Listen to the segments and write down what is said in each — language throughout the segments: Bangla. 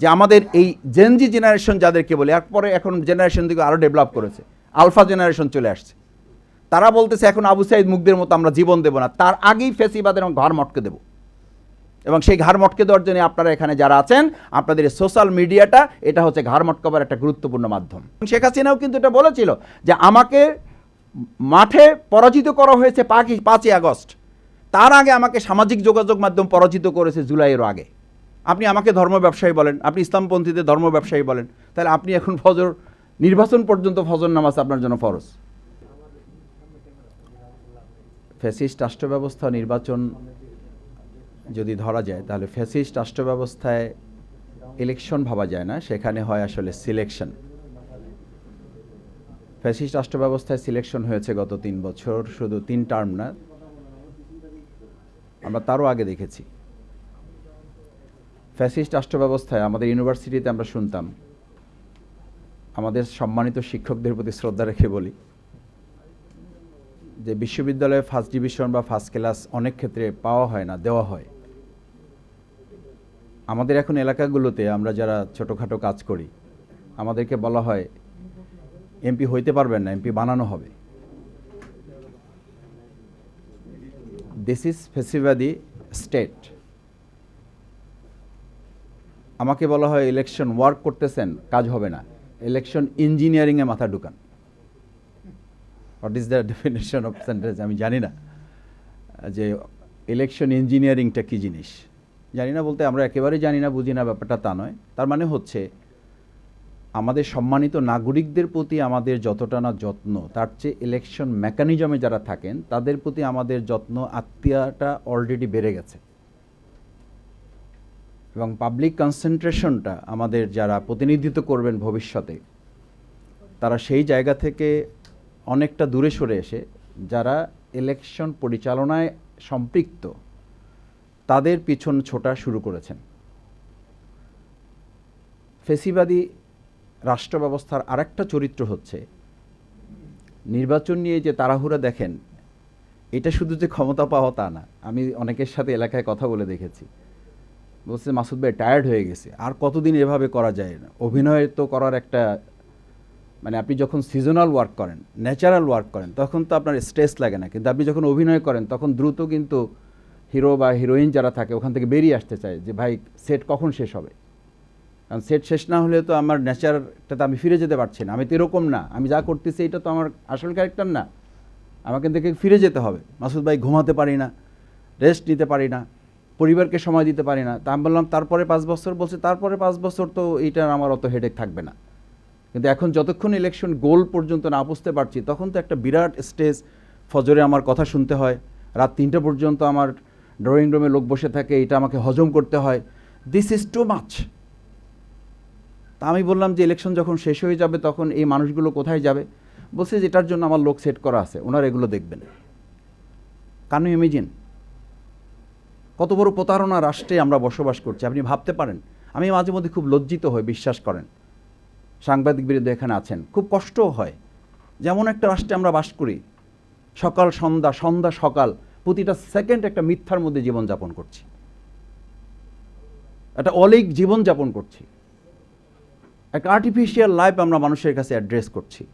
যে আমাদের এই জেনজি জেনারেশন যাদেরকে বলি, এরপরে এখন জেনারেশন দিকে আরও ডেভেলপ করেছে আলফা জেনারেশন চলে আসছে। তারা বলতেছে, এখন আবু সাইদ মুখদের মতো আমরা জীবন দেব না, তার আগেই ফেসিবাদের ঘর মটকে দেব। এবং সেই ঘাড় মটকে দেওয়ার জন্য আপনারা এখানে যারা আছেন, আপনাদের সোশ্যাল মিডিয়াটা এটা হচ্ছে ঘাড় মটকাবার একটা গুরুত্বপূর্ণ মাধ্যম। শেখ হাসিনাও কিন্তু এটা বলেছিল যে, আমাকে মাঠে পরাজিত করা হয়েছে পাঁচই আগস্ট। তার আগে আমাকে সামাজিক যোগাযোগ মাধ্যম পরাজিত করেছে জুলাইয়ের আগে। আপনি আমাকে ধর্ম ব্যবসায়ী বলেন, আপনি ইসলামপন্থীদের ধর্ম ব্যবসায়ী বলেন, তাহলে আপনি এখন ফজর, নির্বাচন পর্যন্ত ফজর নামাজ আপনার জন্য ফরজ। ফ্যাসিস্ট রাষ্ট্র ব্যবস্থা নির্বাচন যদি ধরা যায়, তাহলে ফ্যাসিস্ট রাষ্ট্র ব্যবস্থায় ইলেকশন ভাবা যায় না, সেখানে হয় আসলে সিলেকশন ফ্যাসিস্ট রাষ্ট্র ব্যবস্থায় সিলেকশন হয়েছে গত তিন বছর, শুধু তিন টার্ম না, আমরা তারও আগে দেখেছি। ফ্যাসিস্ট রাষ্ট্র ব্যবস্থায় আমাদের ইউনিভার্সিটিতে আমরা শুনতাম, আমাদের সম্মানিত শিক্ষকদের প্রতি শ্রদ্ধা রেখে বলি, যে বিশ্ববিদ্যালয়ে ফার্স্ট ডিভিশন বা ফার্স্ট ক্লাস অনেক ক্ষেত্রে পাওয়া হয় না, দেওয়া হয়। আমাদের এখন এলাকাগুলোতে আমরা যারা ছোটোখাটো কাজ করি, আমাদেরকে বলা হয় এমপি হইতে পারবেন না, এমপি বানানো হবে। দিস ইজ ফেসিবাদি স্টেট আমাকে বলা হয় ইলেকশন ওয়ার্ক করতেছেন, কাজ হবে না। ইলেকশন ইঞ্জিনিয়ারিংয়ে মাথা ঢুকান। What is the definition of sentence আমি জানি না। যে ইলেকশন ইঞ্জিনিয়ারিংটা কী জিনিস? জানি না বলতে আমরা একেবারেই জানি না, বুঝি না, ব্যাপারটা তা নয়। তার মানে হচ্ছে, আমাদের সম্মানিত নাগরিকদের প্রতি আমাদের যতটা না যত্ন, তার চেয়ে ইলেকশন মেকানিজমে যারা থাকেন, তাদের প্রতি আমাদের যত্ন, আত্মীয়তা অলরেডি বেড়ে গেছে। এবং পাবলিক কনসেন্ট্রেশনটা আমাদের যারা প্রতিনিধিত্ব করবেন ভবিষ্যতে, তারা সেই জায়গা থেকে অনেকটা দূরে সরে এসে, যারা ইলেকশন পরিচালনায় সম্পৃক্ত, তাদের পিছন ছোটা শুরু করেছেন। ফেসিবাদী রাষ্ট্র ব্যবস্থার আরেকটা চরিত্র হচ্ছে, নির্বাচন নিয়ে যে তাড়াহুড়া দেখেন, এটা শুধু যে ক্ষমতা পাওয়া তা না, আমি অনেকের সাথে এলাকায় কথা বলে দেখেছি। বলছে, মাসুদ ভাই টায়ার্ড হয়ে গেছে। আর কতদিন এভাবে করা যায় না? অভিনয় তো করার একটা মানে আপনি যখন সিজনাল ওয়ার্ক করেন ন্যাচারাল ওয়ার্ক করেন, তখন তো আপনার স্ট্রেস লাগে না। কিন্তু আপনি যখন অভিনয় করেন, তখন দ্রুত কিন্তু হিরো বা হিরোইন যারা থাকে, ওখান থেকে বেরিয়ে আসতে চায় যে, ভাই সেট কখন শেষ হবে? কারণ সেট শেষ না হলে তো আমার ন্যাচারটাতে আমি ফিরে যেতে পারছি না। আমি তো এরকম না। আমি যা করতেছি, এটা তো আমার আসল ক্যারেক্টার না। আমাকে থেকে ফিরে যেতে হবে। মাসুদ ভাই, ঘুমাতে পারি না রেস্ট নিতে পারি না। পরিবারকে সময় দিতে পারি না। তা আমি বললাম, তারপরে পাঁচ বছর? বলছে, তারপরে পাঁচ বছর তো এইটার আমার অত হেডেক থাকবে না। কিন্তু এখন যতক্ষণ ইলেকশন গোল পর্যন্ত না বুঝতে পারছি, তখন তো একটা বিরাট স্টেজ ফজরে আমার কথা শুনতে হয়। রাত তিনটা পর্যন্ত আমার ড্রয়িং রুমে লোক বসে থাকে, এটা আমাকে হজম করতে হয়। দিস ইজ টু মাচ তা আমি বললাম যে ইলেকশন যখন শেষ হয়ে যাবে, তখন এই মানুষগুলো কোথায় যাবে? বলছে যে, এটার জন্য আমার লোক সেট করা আছে, ওনারা এগুলো দেখবেন। কানু ইমেজিন কত বড় প্রতারণা রাষ্ট্রে আমরা বসবাস করছি, আপনি ভাবতে পারেন। আমি মাঝে মধ্যে খুব লজ্জিত হই, বিশ্বাস করেন। সাংবাদিক বিরুদ্ধে এখানে আছেন, খুব কষ্টও হয়। যেমন একটা রাষ্ট্রে আমরা বাস করি, সকাল, সন্ধ্যা সন্ধ্যা, সকাল, প্রতিটা সেকেন্ড একটা মিথ্যার মধ্যে জীবনযাপন করছি। একটা অলিক জীবনযাপন করছি। একটা আর্টিফিশিয়াল লাইফ আমরা মানুষের কাছে অ্যাড্রেস করছি।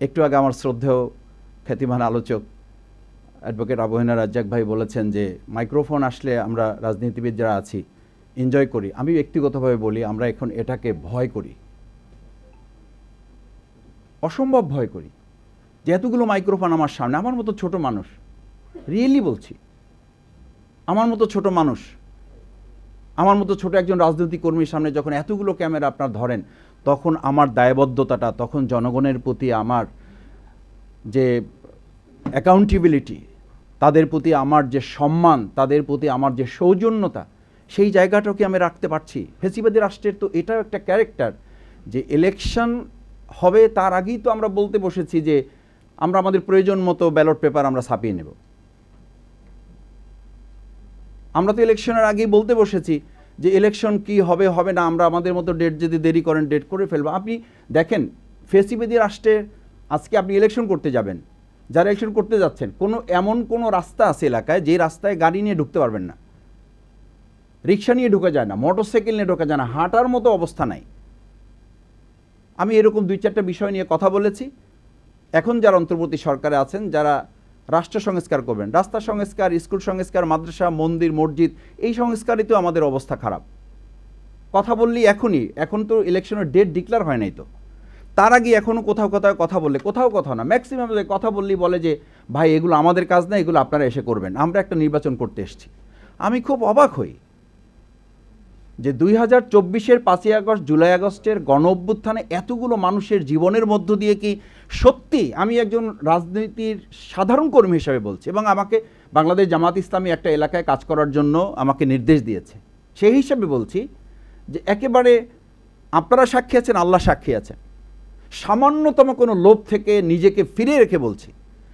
একটু আগে আমার শ্রদ্ধেয় খ্যাতিমান আলোচক অ্যাডভোকেট আবহিনা রাজ্জাক ভাই বলেছেন যে, মাইক্রোফোন আসলে আমরা রাজনীতিবিদ যারা আছি এনজয় করি। আমি ব্যক্তিগতভাবে বলি, আমরা এখন এটাকে ভয় করি। অসম্ভব ভয় করি। যে এতগুলো মাইক্রোফোন আমার সামনে, আমার মতো ছোট মানুষ রিয়েলি বলছি, আমার মতো ছোট মানুষ, আমার মতো ছোট একজন রাজনৈতিক কর্মীর সামনে যখন এতগুলো ক্যামেরা আপনার ধরেন, তখন আমার দায়বদ্ধতাটা, তখন জনগণের প্রতি আমার যে অ্যাকাউন্টেবিলিটি তাদের প্রতি আমার যে সম্মান, তাদের প্রতি আমার যে সৌজন্যতা, সেই জায়গাটাকে আমি রাখতে পারছি। ফেসিবাদী রাষ্ট্রের তো এটাও একটা ক্যারেক্টার যে ইলেকশন হবে, তার আগেই তো আমরা বলতে বসেছি যে আমরা আমাদের প্রয়োজন মতো ব্যালট পেপার আমরা ছাপিয়ে নেব। আমরা তো ইলেকশনের আগেই বলতে বসেছি যে ইলেকশন কি হবে হবে না, আমরা আমাদের মতো ডেট যদি দেরি করেন ডেট করে ফেলব। আপনি দেখেন, ফেসিবাদী রাষ্ট্রে আজকে আপনি ইলেকশন করতে যাবেন। যারা ইলেকশন করতে যাচ্ছেন, কোনো, এমন কোনো রাস্তা আছে এলাকায় যে রাস্তায় গাড়ি নিয়ে ঢুকতে পারবেন না। রিক্সা নিয়ে ঢুকে যায় না মোটর সাইকেল নিয়ে ঢোকা যায় না, হাঁটার মতো অবস্থা নাই। আমি এরকম দুই চারটা বিষয় নিয়ে কথা বলেছি। এখন যারা অন্তর্বর্তী সরকারে আছেন, যারা রাষ্ট্র সংস্কার করবেন, রাস্তা সংস্কার, স্কুল সংস্কার, মাদ্রাসা, মন্দির, মসজিদ, এই সংস্কারই তো আমাদের অবস্থা খারাপ। কথা বললি এখনই, এখন তো ইলেকশনের ডেট ডিক্লেয়ার হয় নাই তো। তার আগে এখনও কোথাও কোথাও কথা বললে, কোথাও কথা না ম্যাক্সিমাম কথা বললেই বলে যে, ভাই, এগুলো আমাদের কাজ না, এগুলো আপনারা এসে করবেন। আমরা একটা নির্বাচন করতে এসেছি। আমি খুব অবাক হই যে দুই হাজার চব্বিশের পাঁচই আগস্ট, জুলাই আগস্টের গণ অভ্যুত্থানে এতগুলো মানুষের জীবনের মধ্য দিয়ে কি সত্যি আমি একজন রাজনীতির সাধারণ কর্মী হিসেবে বলছি এবং আমাকে বাংলাদেশ জামাত ইসলামী একটা এলাকায় কাজ করার জন্য আমাকে নির্দেশ দিয়েছে। সেই হিসাবে বলছি যে একেবারে আপনারা সাক্ষী আছেন, আল্লাহ সাক্ষী আছেন। সামান্যতম কোনো লোভ থেকে নিজেকে ফিরে রেখে বলছি।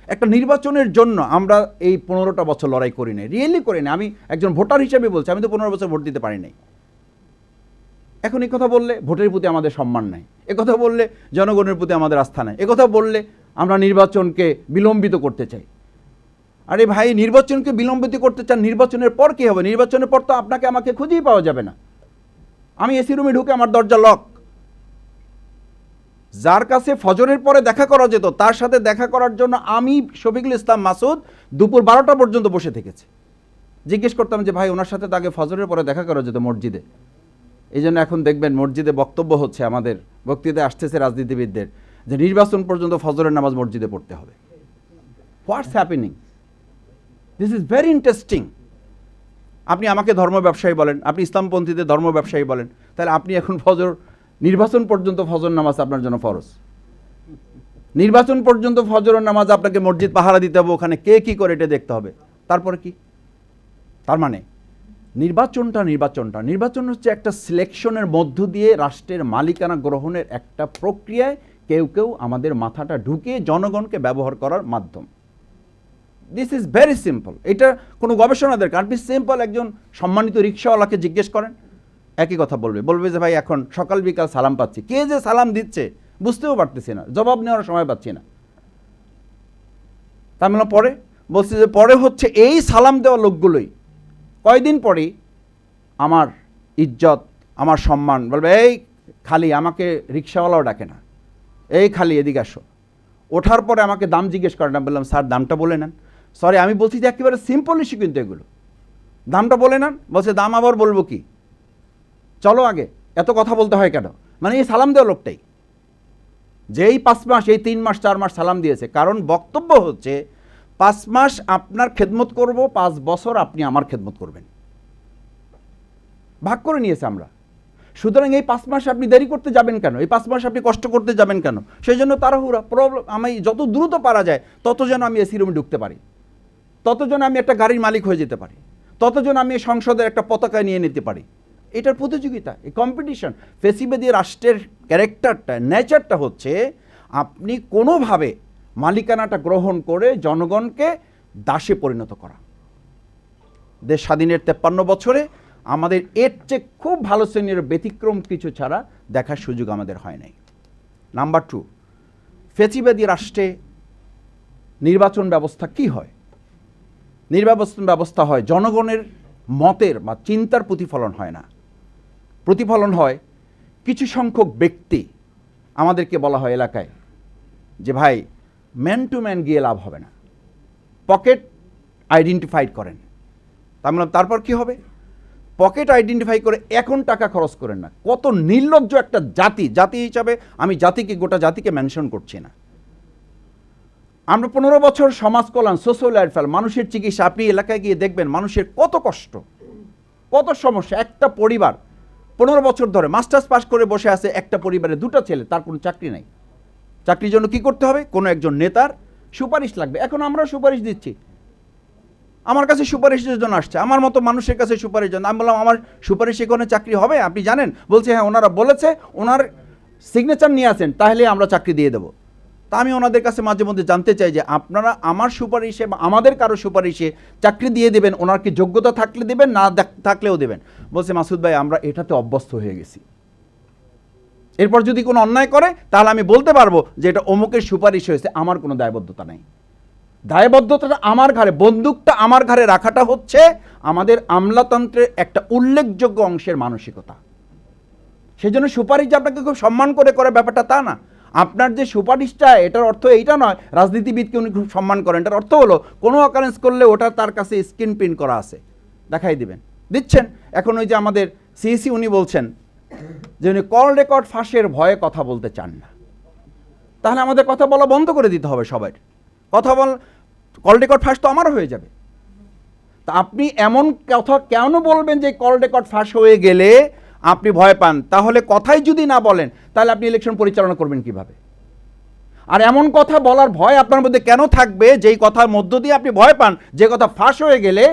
একটা নির্বাচনের জন্য আমরা এই পনেরোটা বছর লড়াই করি নাই রিয়েলি করি না আমি একজন ভোটার হিসেবে বলছি, আমি তো পনেরো বছর ভোট দিতে পারি নাই। এখন এই কথা বললে ভোটের প্রতি আমাদের সম্মান নাই। কথা বললে জনগণের প্রতি আমাদের আস্থা নাই। কথা বললে আমরা নির্বাচনকে বিলম্বিত করতে চাই। আরে ভাই, নির্বাচনকে বিলম্বিত করতে চান, নির্বাচনের পর কী হবে? নির্বাচনের পর তো আপনাকে আমাকে খুঁজেই পাওয়া যাবে না। আমি এসি রুমে ঢুকে আমার দরজা লক যার কাছে ফজরের পরে দেখা করা যেত, তার সাথে দেখা করার জন্য আমি শফিকুল ইসলাম মাসুদ দুপুর বারোটা পর্যন্ত বসে থেকেছি। জিজ্ঞেস করতাম যে, ভাই, ওনার সাথে তাকে ফজরের পরে দেখা করা যেত মসজিদে। এই জন্য এখন দেখবেন মসজিদে বক্তব্য হচ্ছে আমাদের, বক্তৃতায় আসতেছে রাজনীতিবিদদের যে, নির্বাচন পর্যন্ত ফজরের নামাজ মসজিদে পড়তে হবে। What's happening this is very interesting আপনি আমাকে ধর্ম ব্যবসায়ী বলেন, আপনি ইসলামপন্থীদের ধর্ম ব্যবসায়ী বলেন, তাহলে আপনি এখন ফজর নির্বাচন পর্যন্ত ফজর নামাজ আপনার জন্য ফরজ। নির্বাচন পর্যন্ত ফজর নামাজ আপনাকে মসজিদ পাহারা দিতে হবে, ওখানে কে কি করে এটা দেখতে হবে। তারপরে কি? তার মানে নির্বাচনটা নির্বাচনটা। নির্বাচন হচ্ছে একটা সিলেকশনের মধ্য দিয়ে রাষ্ট্রের মালিকানা গ্রহণের একটা প্রক্রিয়ায় কেউ কেউ আমাদের মাথাটা ঢুকিয়ে জনগণকে ব্যবহার করার মাধ্যম। দিস ইজ ভেরি সিম্পল এটা কোনো গবেষণা দরকার আপনি সিম্পল একজন সম্মানিত রিক্সাওয়ালাকে জিজ্ঞেস করেন একই কথা বলবে। বলবে যে, ভাই, এখন সকাল বিকাল সালাম পাচ্ছি। কে যে সালাম দিচ্ছে বুঝতেও পারতেছি না, জবাব নেওয়ার সময় পাচ্ছি না। তার মানে পরে বলছে যে, পরে হচ্ছে এই সালাম দেওয়া লোকগুলোই। কয়দিন পরেই আমার ইজ্জত, আমার সম্মান বলবে, এই খালি আমাকে রিক্সাওয়ালাও ডাকে না। এই খালি এদিকে আসো। ওঠার পরে আমাকে দাম জিজ্ঞেস করে না বললাম, স্যার, দামটা বলে নেন। সরি আমি বলছি যে, একেবারে সিম্পল ইস্যু কিন্তু এগুলো। দামটা বলে নেন? বলছে, দাম আবার বলব কি? চলো আগে, এত কথা বলতে হয় কেন? মানে এই সালাম দেওয়া লোকটাই। যেই পাঁচ মাস, এই তিন মাস, চার মাস সালাম দিয়েছে, কারণ বক্তব্য হচ্ছে, পাঁচ মাস আপনার খেদমত করব, পাঁচ বছর আপনি আমার খেদমত করবেন। ভাগ করে নিয়েছে আমরা। সুতরাং এই পাঁচ মাস আপনি দেরি করতে যাবেন কেন? এই পাঁচ মাস আপনি কষ্ট করতে যাবেন কেন? সেই জন্য তাড়াহুড়া প্রবলেম আমি যত দ্রুত পারা যায়, তত যেন আমি এসি রুমে ঢুকতে পারি। তত যেন আমি একটা গাড়ির মালিক হয়ে যেতে পারি। তত যেন আমি সংসদের একটা পতাকা নিয়ে নিতে পারি। এটার প্রতিযোগিতা, এই কম্পিটিশন ফেসিবেদি রাষ্ট্রের ক্যারেক্টারটা নেচারটা হচ্ছে আপনি কোনোভাবে মালিকানাটা গ্রহণ করে জনগণকে দাসে পরিণত করা। দেশ স্বাধীনের তেপ্পান্ন বছরে আমাদের এর চেয়ে খুব ভালো শ্রেণির ব্যতিক্রম কিছু ছাড়া দেখার সুযোগ আমাদের হয় নাই। নাম্বার টু ফেচিবাদী রাষ্ট্রে নির্বাচন ব্যবস্থা কি হয়? নির্বাচন ব্যবস্থা হয়, জনগণের মতের বা চিন্তার প্রতিফলন হয় না। প্রতিফলন হয় কিছু সংখ্যক ব্যক্তি আমাদেরকে বলা হয় এলাকায় যে, ভাই ম্যান টু ম্যান গিয়ে লাভ হবে না। পকেট আইডেন্টিফাইড করেন। তার মানে তারপর কি হবে? পকেট আইডেন্টিফাই করে এখন টাকা খরচ করেন না। কত নির্লজ্জ একটা জাতি জাতি হিসাবে আমি জাতিকে, গোটা জাতিকে মেনশন করছি না। আমরা পনেরো বছর সমাজ কল্যাণ সোশ্যাল লাইফস্টাইল মানুষের চিকিৎসা, আপনি এলাকায় গিয়ে দেখবেন মানুষের কত কষ্ট, কত সমস্যা। একটা পরিবার পনেরো বছর ধরে মাস্টার্স পাশ করে বসে আছে একটা পরিবারে দুটো ছেলে, তার কোনো চাকরি নাই। চাকরির জন্য কি করতে হবে? কোনো একজন নেতার সুপারিশ লাগবে। এখন আমরা সুপারিশ দিচ্ছি। আমার কাছে সুপারিশের জন্য আসছে। আমার মতো মানুষের কাছে সুপারিশ জন্য। আমি বললাম, আমার সুপারিশ এখানে চাকরি হবে? আপনি জানেন। বলছে হ্যাঁ ওনারা বলেছে, ওনার সিগনেচার নিয়ে আসেন, তাহলে আমরা চাকরি দিয়ে দেবো। তা আমি ওনাদের কাছে মাঝে মধ্যে জানতে চাই যে আপনারা আমার সুপারিশে বা আমাদের কারও সুপারিশে চাকরি দিয়ে দেবেন, ওনার কি যোগ্যতা থাকলে দেবেন, না থাকলেও দেবেন? বলছে, মাসুদ ভাই, আমরা এটাতে অভ্যস্ত হয়ে গেছি। এরপর যদি কোনো অন্যায় করে, তাহলে আমি বলতে পারব যে এটা অমুকের সুপারিশ হয়েছে, আমার কোনো দায়বদ্ধতা নেই। দায়বদ্ধতাটা আমার ঘাড়ে, বন্দুকটা আমার ঘাড়ে রাখাটা হচ্ছে আমাদের আমলাতন্ত্রের একটা উল্লেখযোগ্য অংশের মানসিকতা। সেজন্য সুপারিশ আপনাকে খুব সম্মান করে করে ব্যাপারটা তা না। আপনার যে সুপারিশটা, এটার অর্থ এইটা নয়, রাজনীতিবিদকে উনি খুব সম্মান করেন। এটার অর্থ হলো, কোনো অকারেন্স করলে ওটা তার কাছে স্ক্রিন প্রিন্ট করা আছে। দেখাই দিবেন। দিচ্ছেন? এখন ওই যে আমাদের সিইসি উনি বলছেন যে উনি কল রেকর্ড ফাঁসের ভয়ে কথা বলতে চান না। তাহলে আমাদের কথা বলা বন্ধ করে দিতে হবে সবাই। কথা বল কল রেকর্ড ফাঁস তো আমারও হয়ে যাবে। তা আপনি এমন কথা কেন বলবেন যে কল রেকর্ড ফাঁস হয়ে গেলে আপনি ভয় পান, তাহলে কথাই যদি না বলেন, তাহলে আপনি ইলেকশন পরিচালনা করবেন কীভাবে? আর এমন কথা বলার ভয় আপনার মধ্যে কেন থাকবে? যেই কথার মধ্য দিয়ে আপনি ভয় পান, যে কথা ফাঁস হয়ে গেলে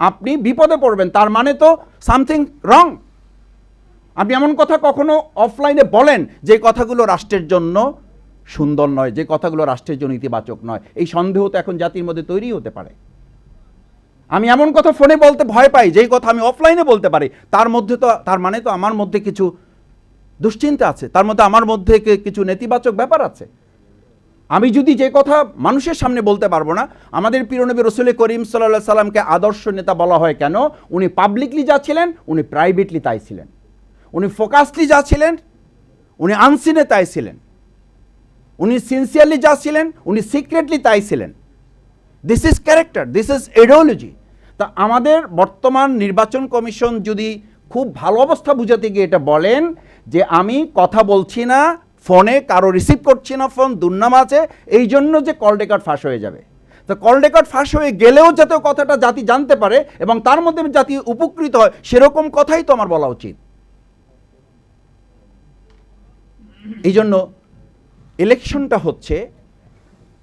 আপনি বিপদে পড়বেন, তার মানে তো সামথিং রং আপনি এমন কথা কখনো অফলাইনে বলেন, যে কথাগুলো রাষ্ট্রের জন্য সুন্দর নয়, যে কথাগুলো রাষ্ট্রের জন্য ইতিবাচক নয়। এই সন্দেহ তো এখন জাতির মধ্যে তৈরি হতে পারে। আমি এমন কথা ফোনে বলতে ভয় পাই, যেই কথা আমি অফলাইনে বলতে পারি। তার মধ্যে তো, তার মানে তো আমার মধ্যে কিছু দুশ্চিন্তা আছে, তার মধ্যে আমার মধ্যে কিছু নেতিবাচক ব্যাপার আছে? আমি যদি যে কথা মানুষের সামনে বলতে পারব না, আমাদের প্রিয়নবী রসুল করিম সাল্লাহ সাল্লামকে আদর্শ নেতা বলা হয় কেন? উনি পাবলিকলি যা ছিলেন, উনি প্রাইভেটলি তাই ছিলেন। উনি ফোকাসলি যা ছিলেন, উনি আনসিনে তাই ছিলেন। উনি সিনসিয়ারলি যা ছিলেন, উনি সিক্রেটলি তাই ছিলেন। This is character this is ideology তা আমাদের বর্তমান নির্বাচন কমিশন যদি খুব ভালো অবস্থা বুঝাতে গিয়ে এটা বলেন যে আমি কথা বলছি না, ফোনে কারও রিসিভ করছি না, ফোন দুর্নাম আছে, এই জন্য যে কল রেকর্ড ফাঁস হয়ে যাবে। তো কল রেকর্ড ফাঁস হয়ে গেলেও যাতে কথাটা জাতি জানতে পারে এবং তার মধ্যে জাতি উপকৃত হয়, সেরকম কথাই তো আমার বলা উচিত। এই জন্য ইলেকশনটা হচ্ছে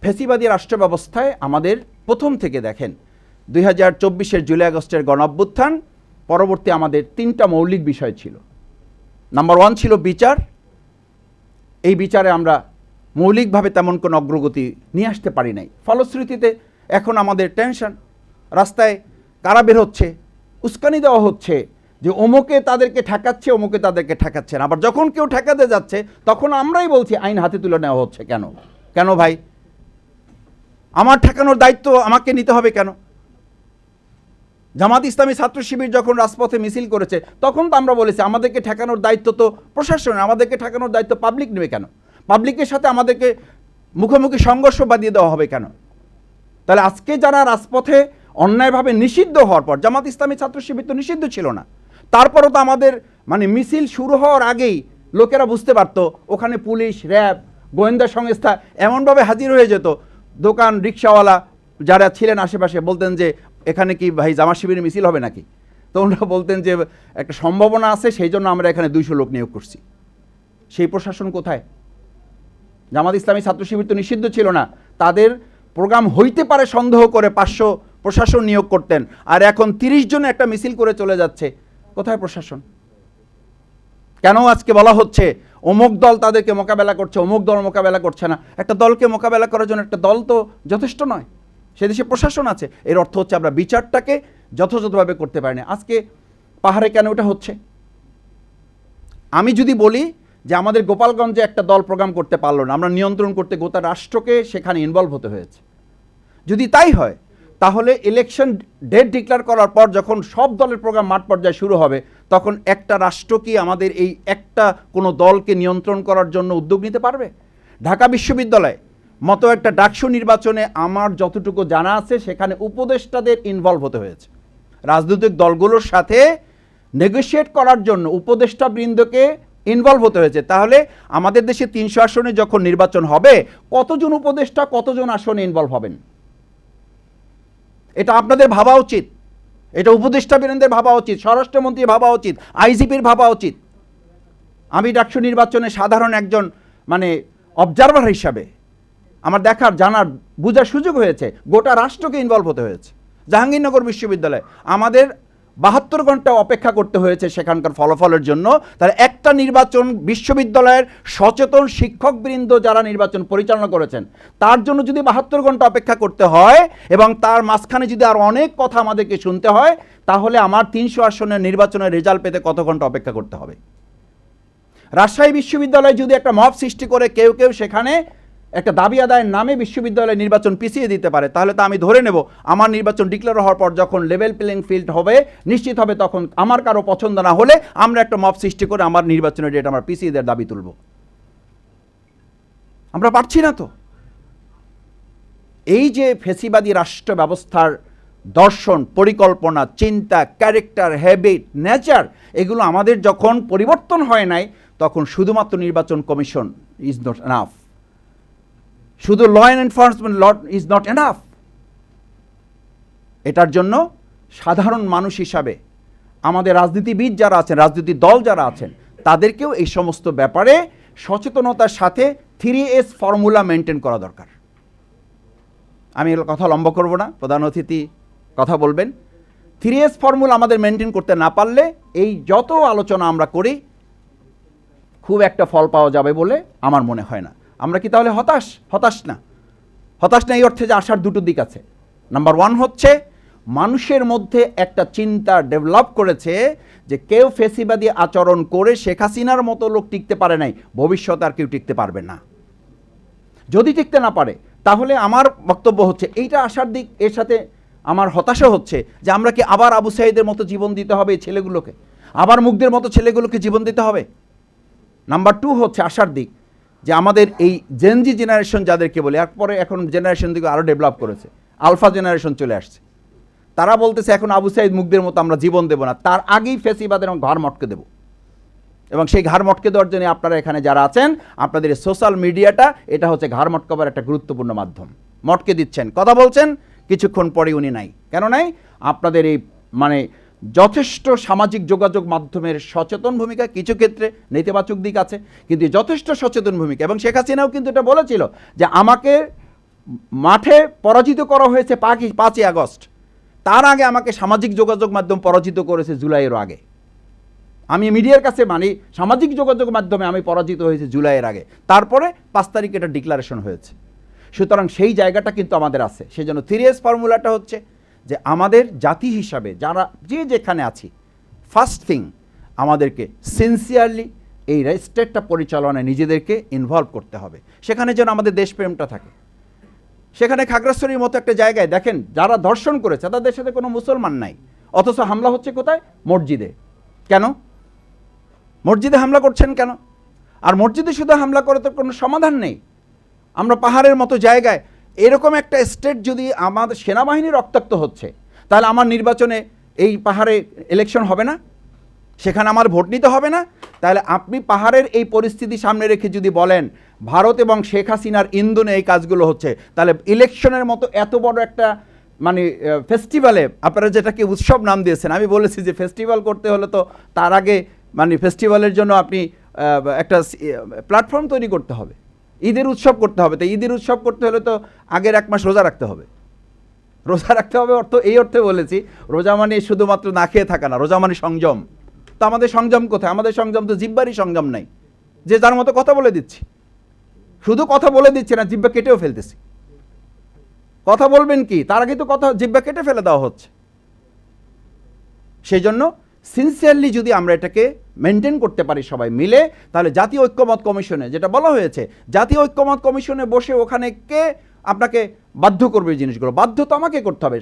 ফেসিবাদী রাষ্ট্র ব্যবস্থায় আমাদের প্রথম থেকে দেখেন। দুই হাজার চব্বিশের জুলাই আগস্টের গণঅভ্যুত্থান, পরবর্তী আমাদের তিনটা মৌলিক বিষয় ছিল। নাম্বার ওয়ান ছিল বিচার। এই বিচারে আমরা মৌলিকভাবে তেমন কোনো অগ্রগতি নিয়ে আসতে পারি নাই। ফলশ্রুতিতে এখন আমাদের টেনশন রাস্তায় কারা বের হচ্ছে, উস্কানি দেওয়া হচ্ছে যে অমুকে তাদেরকে ঠেকাচ্ছে, অমুকে তাদেরকে ঠেকাচ্ছে না। আবার যখন কেউ ঠেকাতে যাচ্ছে, তখন আমরাই বলছি, আইন হাতে তুলে নেওয়া হচ্ছে কেন? কেন ভাই? আমার ঠেকানোর দায়িত্ব আমাকে নিতে হবে কেন? জামাত ইসলামী ছাত্র শিবির যখন রাজপথে মিছিল করেছে, তখন তো আমরা বলেছি, আমাদেরকে ঠেকানোর দায়িত্ব তো প্রশাসনের, আমাদেরকে ঠেকানোর দায়িত্ব পাবলিক নেবে কেন? পাবলিকের সাথে আমাদেরকে মুখোমুখি সংঘর্ষ বাদিয়ে দেওয়া হবে কেন? তাহলে আজকে যারা রাজপথে অন্যায়ভাবে নিষিদ্ধ হওয়ার পর, জামাত ইসলামী ছাত্র শিবির তো নিষিদ্ধ ছিল না, তারপরও তো আমাদের মানে মিছিল শুরু হওয়ার আগেই লোকেরা বুঝতে পারতো, ওখানে পুলিশ, র্যাব, গোয়েন্দা সংস্থা এমনভাবে হাজির হয়ে যেত। দোকান, রিক্সাওয়ালা যারা ছিলেন আশেপাশে বলতেন যে এখানে কি ভাই জামা শিবিরের মিছিল হবে নাকি? তো ওনারা বলতেন যে একটা সম্ভাবনা আছে, সেই জন্য আমরা এখানে দুইশো লোক নিয়োগ করছি। সেই প্রশাসন কোথায়? জামাত ইসলামী ছাত্র শিবির তো নিষিদ্ধ ছিল না। তাদের প্রোগ্রাম হইতে পারে সন্দেহ করে পাঁচশো প্রশাসন নিয়োগ করতেন। আর এখন তিরিশ জনে একটা মিছিল করে চলে যাচ্ছে। কোথায় প্রশাসন? কেন আজকে বলা হচ্ছে অমুক দল তাদেরকে মোকাবেলা করছে, অমুক দল মোকাবেলা করছে না? একটা দলকে মোকাবেলা করার জন্য একটা দল তো যথেষ্ট নয়। সে দেশে প্রশাসন আছে। এর অর্থ হচ্ছে আমরা বিচারটাকে যথাযথভাবে করতে পারি না। আজকে পাহাড়ে কেন ওটা হচ্ছে? আমি যদি বলি যে আমাদের গোপালগঞ্জে একটা দল প্রোগ্রাম করতে পারল না, আমরা নিয়ন্ত্রণ করতে গোটা রাষ্ট্রকে সেখানে ইনভলভ হতে হয়েছে। যদি তাই হয়, তাহলে ইলেকশন ডেট ডিক্লেয়ার করার পর যখন সব দলের প্রোগ্রাম মাঠ পর্যায়ে শুরু হবে, তখন একটা রাষ্ট্র কি আমাদের এই একটা কোনো দলকে নিয়ন্ত্রণ করার জন্য উদ্যোগ নিতে পারবে? ঢাকা বিশ্ববিদ্যালয় মতো একটা ডাকসু নির্বাচনে আমার যতটুকু জানা আছে, সেখানে উপদেষ্টাদের ইনভলভ হতে হয়েছে। রাজনৈতিক দলগুলোর সাথে নেগোশিয়েট করার জন্য উপদেষ্টা বৃন্দকে ইনভলভ হতে হয়েছে। তাহলে আমাদের দেশে তিনশো আসনে যখন নির্বাচন হবে, কতজন উপদেষ্টা, কতজন আসনে ইনভলভ হবেন? এটা আপনাদের ভাবা উচিত। এটা উপদেষ্টা বীরেন্দ্রের ভাবা উচিত, স্বরাষ্ট্রমন্ত্রীর ভাবা উচিত, আইজিপির ভাবা উচিত। আমি ডাকসু নির্বাচনে সাধারণ একজন মানে অবজারভার হিসাবে আমার দেখার, জানার, বোঝার সুযোগ হয়েছে। গোটা রাষ্ট্রকে ইনভলভ হতে হয়েছে। জাহাঙ্গীরনগর বিশ্ববিদ্যালয় আমাদের বাহাত্তর ঘণ্টা অপেক্ষা করতে হয়েছে সেখানকার ফলাফলের জন্য। তার একটা নির্বাচন বিশ্ববিদ্যালয়ের সচেতন শিক্ষকবৃন্দ যারা নির্বাচন পরিচালনা করেছেন, তার জন্য যদি বাহাত্তর ঘণ্টা অপেক্ষা করতে হয় এবং তার মাঝখানে যদি আর অনেক কথা আমাদেরকে শুনতে হয়, তাহলে আমার তিনশো আসনের নির্বাচনের রেজাল্ট পেতে কত ঘণ্টা অপেক্ষা করতে হবে? রাজশাহী বিশ্ববিদ্যালয়ে যদি একটা মব সৃষ্টি করে কেউ কেউ সেখানে একটা দাবি আদায়ের নামে বিশ্ববিদ্যালয় নির্বাচন পিছিয়ে দিতে পারে, তাহলে তো আমি ধরে নেব। আমার নির্বাচন ডিক্লেয়ার হওয়ার পর যখন লেভেল প্লেইং ফিল্ড হবে, নিশ্চিত হবে তখন আমার কারও পছন্দ না হলে আমরা একটা মব সৃষ্টি করে আমার নির্বাচনের ডেট আমরা পিছিয়ে দেওয়ার দাবি তুলব। আমরা পারছি না তো। এই যে ফেসিবাদী রাষ্ট্র ব্যবস্থার দর্শন, পরিকল্পনা, চিন্তা ক্যারেক্টার হ্যাবিট নেচার এগুলো আমাদের যখন পরিবর্তন হয় নাই, তখন শুধুমাত্র নির্বাচন কমিশন ইজ নট এনাফ শুধু law enforcement law is not enough এটার জন্য সাধারণ মানুষ হিসাবে আমাদের রাজনীতিবিদ যারা আছেন, রাজনৈতিক দল যারা আছেন, তাদেরকেও এই সমস্ত ব্যাপারে সচেতনতার সাথে থ্রি এস ফর্মুলা মেনটেন করা দরকার। আমি কথা লম্বা করব না, প্রধান অতিথি কথা বলবেন। থ্রি এস ফর্মুলা আমাদের মেনটেন করতে না পারলে এই যত আলোচনা আমরা করি, খুব একটা ফল পাওয়া যাবে বলে আমার মনে হয় না। আমরা কি তাহলে হতাশ? হতাশ না। হতাশ না এই অর্থে যে আসার দুটো দিক আছে। নাম্বার ওয়ান হচ্ছে, মানুষের মধ্যে একটা চিন্তা ডেভেলপ করেছে যে কেউ ফেসিবাদী আচরণ করে শেখ হাসিনার মতো লোক টিকতে পারে নাই, ভবিষ্যতে আর কেউ টিকতে পারবে না। যদি টিকতে না পারে, তাহলে আমার বক্তব্য হচ্ছে, এইটা আসার দিক, এর সাথে আমার হতাশা হচ্ছে যে আমরা কি আবার আবু সাইদের মতো জীবন দিতে হবে এই ছেলেগুলোকে? আবার মুগ্ধের মতো ছেলেগুলোকে জীবন দিতে হবে? নাম্বার টু হচ্ছে আসার দিক যে আমাদের এই জেনজি জেনারেশন যাদেরকে বলে, এরপরে এখন জেনারেশন দিকে আরও ডেভেলপ করেছে আলফা জেনারেশন চলে আসছে। তারা বলতেছে, এখন আবু সাইদ মুগ্ধের মতো আমরা জীবন দেব না, তার আগেই ফেসিবাদের ঘর মটকে দেবো। এবং সেই ঘাড় মটকে দেওয়ার জন্য আপনারা এখানে যারা আছেন, আপনাদের সোশ্যাল মিডিয়াটা এটা হচ্ছে ঘাড় মটকাবার একটা গুরুত্বপূর্ণ মাধ্যম। মটকে দিচ্ছেন। কথা বলছেন, কিছুক্ষণ পরে উনি নাই। কেন নাই? আপনাদের এই মানে যথেষ্ট সামাজিক যোগাযোগ মাধ্যমের সচেতন ভূমিকা কিছু ক্ষেত্রে নেতিবাচক দিক আছে, কিন্তু যথেষ্ট সচেতন ভূমিকা, এবং শেখ হাসিনাও কিন্তু এটা বলেছিল যে আমাকে মাঠে পরাজিত করা হয়েছে পাঁচই পাঁচই আগস্ট। তার আগে আমাকে সামাজিক যোগাযোগ মাধ্যম পরাজিত করেছে জুলাইয়ের আগে। আমি মিডিয়ার কাছে মানি, সামাজিক যোগাযোগ মাধ্যমে আমি পরাজিত হয়েছি জুলাইয়ের আগে। তারপরে পাঁচ তারিখে এটা ডিক্লারেশন হয়েছে। সুতরাং সেই জায়গাটা কিন্তু আমাদের আছে। সেই জন্য থ্রিএস ফর্মুলাটা হচ্ছে যে আমাদের জাতি হিসাবে যারা যে যেখানে আছি ফার্স্ট থিং আমাদেরকে সিনসিয়ারলি এই স্টেটটা পরিচালনায় নিজেদেরকে ইনভলভ করতে হবে। সেখানে যেন আমাদের দেশপ্রেমটা থাকে। সেখানে খাগড়াছড়ির মতো একটা জায়গায় দেখেন, যারা দর্শন করেছে, তাদের সাথে কোনো মুসলমান নাই। অথচ হামলা হচ্ছে কোথায়? মসজিদে। কেন? মসজিদে হামলা করছেন কেন? আর মসজিদে শুধু হামলা করে তো কোনো সমাধান নেই। আমরা পাহাড়ের মতো জায়গায় এরকম একটা স্টেট যদি আমাদের সেনাবাহিনী রক্তাক্ত হচ্ছে, তাহলে আমার নির্বাচনে এই পাহাড়ে ইলেকশন হবে না, সেখানে আমার ভোট নিতে হবে না। তাহলে আপনি পাহাড়ের এই পরিস্থিতি সামনে রেখে যদি বলেন, ভারত এবং শেখ হাসিনার ইন্ধনে এই কাজগুলো হচ্ছে, তাহলে ইলেকশনের মতো এত বড় একটা মানে ফেস্টিভ্যালে আপনারা যেটাকে উৎসব নাম দিয়েছেন, আমি বলেছি যে ফেস্টিভ্যাল করতে হলে তো তার আগে মানে ফেস্টিভ্যালের জন্য আপনি একটা প্ল্যাটফর্ম তৈরি করতে হবে। ঈদের উৎসব করতে হবে। তো ঈদের উৎসব করতে হলে তো আগের এক মাস রোজা রাখতে হবে। রোজা রাখতে হবে অর্থ, এই অর্থে বলেছি, রোজা মানে শুধুমাত্র না খেয়ে থাকা না, রোজা মানে সংযম। তো আমাদের সংযম কোথায়? আমাদের সংযম তো জিব্বারই সংযম নাই। যে যার মতো কথা বলে দিচ্ছি। শুধু কথা বলে দিচ্ছে না, জিব্বা কেটেও ফেলতেছি। কথা বলবেন কি? তার আগে তো কথা, জিব্বা কেটে ফেলে দেওয়া হচ্ছে। সেই জন্য সিনসিয়ারলি যদি আমরা এটাকে মেনটেন করতে পারি সবাই মিলে, তাহলে জাতীয় ঐক্যমত কমিশনে যেটা বলা হয়েছে, জাতীয় ঐক্যমত কমিশনে বসে ওখানে কে আপনাকে বাধ্য করবে জিনিসগুলো? বাধ্য তো আমাকে করতে হবে।